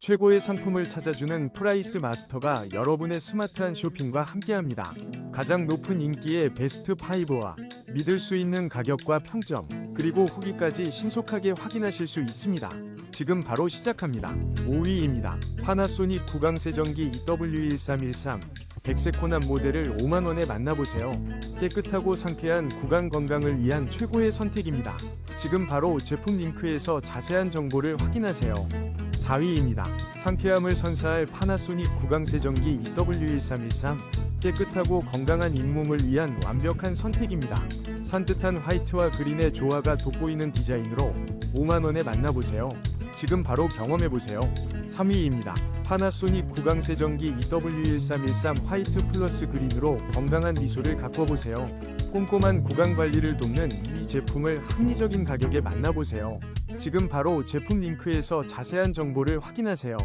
최고의 상품을 찾아주는 프라이스 마스터가 여러분의 스마트한 쇼핑과 함께합니다. 가장 높은 인기의 베스트 5와 믿을 수 있는 가격과 평점, 그리고 후기까지 신속하게 확인하실 수 있습니다. 지금 바로 시작합니다. 5위입니다. 파나소닉 구강세정기 EW1313 백색 코난 모델을 5만원에 만나보세요. 깨끗하고 상쾌한 구강 건강을 위한 최고의 선택입니다. 지금 바로 제품 링크에서 자세한 정보를 확인하세요. 4위입니다. 상쾌함을 선사할 파나소닉 구강세정기 EW1313 깨끗하고 건강한 잇몸을 위한 완벽한 선택입니다. 산뜻한 화이트와 그린의 조화가 돋보이는 디자인으로 5만원에 만나보세요. 지금 바로 경험해보세요. 3위입니다. 파나소닉 구강세정기 EW1313 화이트 플러스 그린으로 건강한 미소를 가꿔보세요. 꼼꼼한 구강 관리를 돕는 이 제품을 합리적인 가격에 만나보세요. 지금 바로 제품 링크에서 자세한 정보를 확인하세요.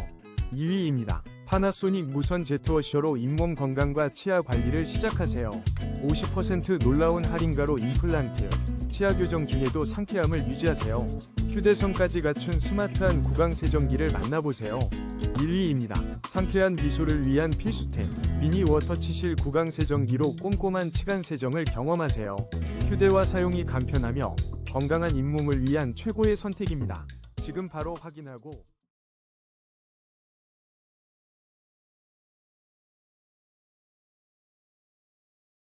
2위입니다. 파나소닉 무선 제트워셔로 잇몸 건강과 치아 관리를 시작하세요. 50% 놀라운 할인가로 임플란트, 치아 교정 중에도 상쾌함을 유지하세요. 휴대성까지 갖춘 스마트한 구강 세정기를 만나보세요. 1위입니다. 상쾌한 미소를 위한 필수템 미니 워터치실 구강 세정기로 꼼꼼한 치간 세정을 경험하세요. 휴대와 사용이 간편하며 건강한 잇몸을 위한 최고의 선택입니다. 지금 바로 확인하고